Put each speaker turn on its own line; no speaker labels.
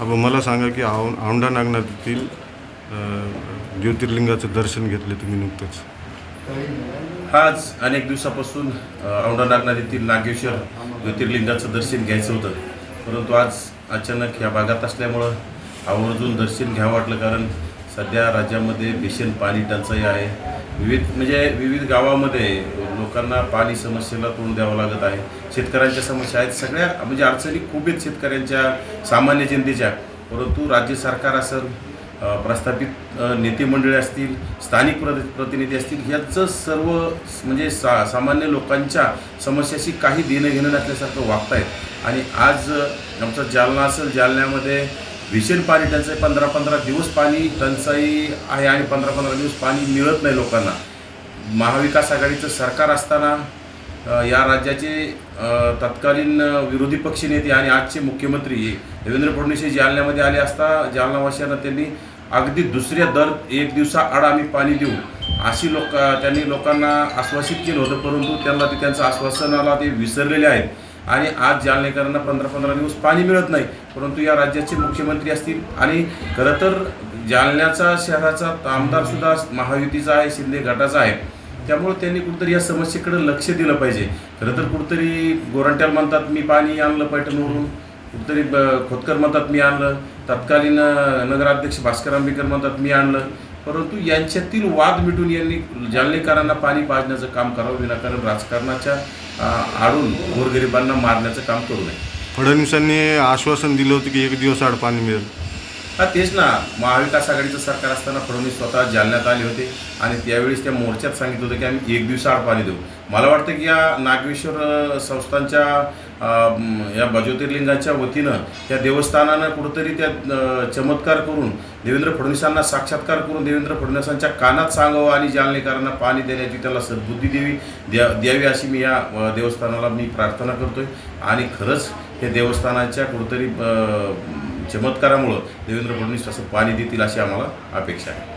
व मला सांगा की औ औंढा नागनाथातील ज्योतिर्लिंगाचं दर्शन घेतले तुम्ही नुकतंच.
आज अनेक दिवसापासून औंढा नागनाथ येथील नागेश्वर ज्योतिर्लिंगाचं दर्शन घ्यायचं होतं. परंतु आज अचानक ह्या भागात असल्यामुळं आवर्जून दर्शन घ्यावं वाटलं कारण सध्या राज्यामध्ये भीषण पाणी टंचाई आहे. विविध म्हणजे विविध गावामध्ये लोकांना पाणी समस्येला तोंड द्यावं लागत आहे. शेतकऱ्यांच्या समस्या आहेत. सगळ्या म्हणजे अडचणी खूप आहेत शेतकऱ्यांच्या सामान्य जनतेच्या. परंतु राज्य सरकार असेल प्रस्थापित नेते मंडळे असतील स्थानिक प्र प्रतिनिधी असतील याचं सर्व म्हणजे सा सामान्य लोकांच्या समस्याशी काही देणं घेणं नसल्यासारखं वागतायत. आणि आज आमचा जालना असेल जालन्यामध्ये भीषण पाणी टंचाई पंधरा पंधरा दिवस पाणी टंचाई आहे आणि पंधरा पंधरा दिवस पाणी मिळत नाही लोकांना. महाविकास आघाडीचं सरकार असताना या राज्याचे तत्कालीन विरोधी विरोधी पक्षनेते आणि आजचे मुख्यमंत्री देवेंद्र फडणवीस हे जालन्यामध्ये आले असता जालनावासियांना त्यांनी अगदी दुसऱ्या दर एक दिवसा आड आम्ही पाणी देऊ अशी लोक त्यांनी लोकांना आश्वासित केलं होतं परंतु त्यांना ते त्यांचं आश्वासनाला ते विसरलेले आहेत. आणि आज जालनेकरांना पंधरा पंधरा दिवस पाणी मिळत नाही. परंतु या राज्याचे मुख्यमंत्री असतील. आणि खरं तर जालन्याचा शहराचा आमदार सुद्धा महायुतीचा आहे शिंदे गटाचा आहे. त्यामुळे त्यांनी कुठंतरी या समस्येकडे लक्ष दिलं पाहिजे. खरं तर कुठंतरी गोरंट्याला म्हणतात मी पाणी आणलं पैठणवरून. कुठंतरी ब- खोतकर म्हणतात मी आणलं. तत्कालीन नगराध्यक्ष भास्कर आंबेकर म्हणतात मी आणलं. परंतु यांच्यातील वाद मिटून यांनी जालनेकरांना पाणी पाजण्याचं काम करावं विनाकारण राजकारणाच्या आडून गोरगरिबांना मारण्याचं काम करू नये.
फडणवीसांनी आश्वासन दिलं होतं की एक दिवस आड पाणी मिळेल.
हा तेच ना. महाविकास आघाडीचं सरकार असताना फडणवीस स्वतः जालन्यात आले होते आणि त्यावेळेस त्या मोर्चात सांगितलं होतं की आम्ही एक दिवसाआड पाणी देऊ. मला वाटतं की या नागेश्वर संस्थांच्या या ज्योतिर्लिंगाच्या वतीनं त्या देवस्थानानं कुठंतरी त्या चमत्कार करून देवेंद्र फडणवीसांना साक्षात्कार करून देवेंद्र फडणवीसांच्या कानात सांगावं आणि जालनेकरांना पाणी देण्याची त्याला सद्बुद्धी देवी द्या द्यावी अशी मी या देवस्थानाला मी प्रार्थना करतोय. आणि खरंच हे देवस्थानाच्या कुठंतरी चमत्कारामुळं देवेंद्र फडणवीस असं पाणी देतील अशी आम्हाला अपेक्षा आहे.